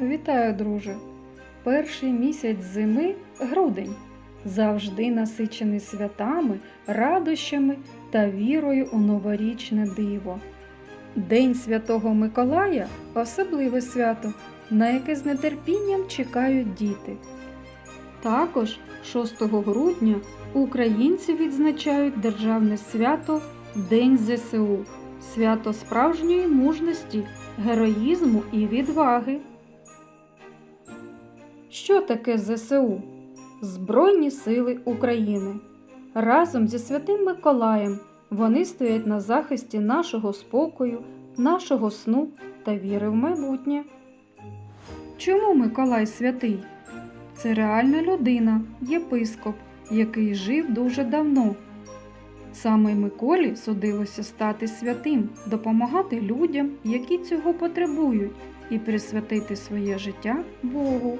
Вітаю, друже! Перший місяць зими грудень завжди насичений святами, радощами та вірою у новорічне диво. День Святого Миколая особливе свято, на яке з нетерпінням чекають діти. Також 6 грудня українці відзначають державне свято День ЗСУ, свято справжньої мужності, героїзму і відваги. Що таке ЗСУ? Збройні сили України. Разом зі Святим Миколаєм вони стоять на захисті нашого спокою, нашого сну та віри в майбутнє. Чому Миколай святий? Це реальна людина, єпископ, який жив дуже давно. Саме Миколі судилося стати святим, допомагати людям, які цього потребують, і присвятити своє життя Богу.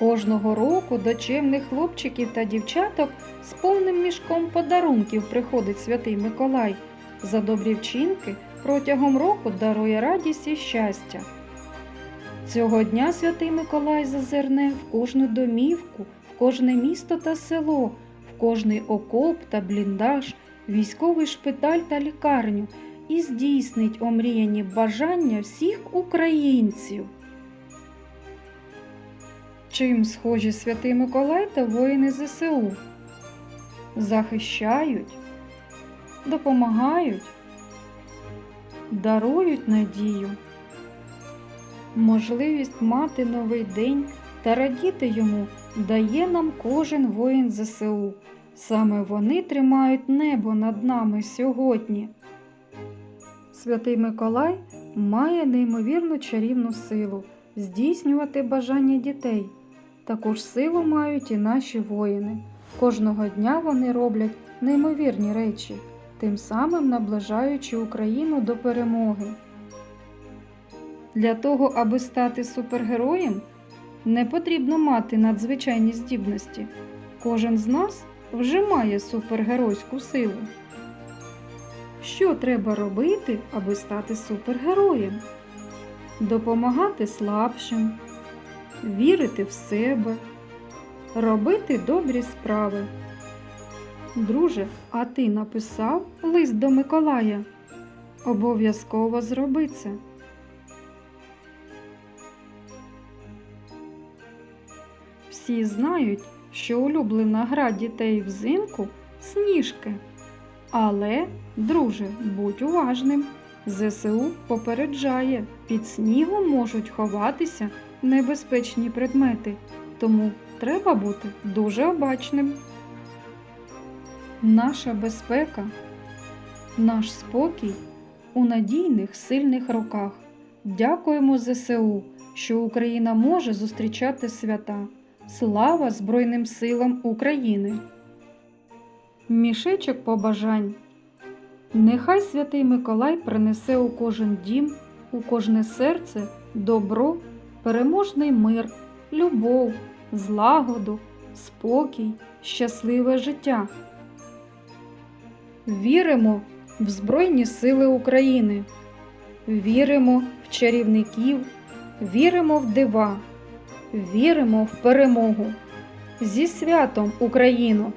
Кожного року до чемних хлопчиків та дівчаток з повним мішком подарунків приходить святий Миколай. За добрі вчинки протягом року дарує радість і щастя. Цього дня святий Миколай зазирне в кожну домівку, в кожне місто та село, в кожний окоп та бліндаж, військовий шпиталь та лікарню і здійснить омріяні бажання всіх українців. Чим схожі святий Миколай та воїни ЗСУ? Захищають, допомагають, дарують надію, можливість мати новий день та радіти йому дає нам кожен воїн ЗСУ. Саме вони тримають небо над нами сьогодні. Святий Миколай має неймовірну чарівну силу здійснювати бажання дітей. Таку ж силу мають і наші воїни. Кожного дня вони роблять неймовірні речі, тим самим наближаючи Україну до перемоги. Для того, аби стати супергероєм, не потрібно мати надзвичайні здібності. Кожен з нас вже має супергеройську силу. Що треба робити, аби стати супергероєм? Допомагати слабшим, вірити в себе, робити добрі справи. Друже, а ти написав лист до Миколая? Обов'язково зроби це. Всі знають, що улюблена гра дітей взимку сніжки. Але, друже, будь уважним. ЗСУ попереджає, під снігом можуть ховатися небезпечні предмети, тому треба бути дуже обачним. Наша безпека, наш спокій у надійних сильних руках. Дякуємо ЗСУ, що Україна може зустрічати свята. Слава Збройним силам України! Мішечок побажань. Нехай святий Миколай принесе у кожен дім, у кожне серце добро, переможний мир, любов, злагоду, спокій, щасливе життя. Віримо в Збройні Сили України, віримо в чарівників, віримо в дива, віримо в перемогу. Зі святом Україну!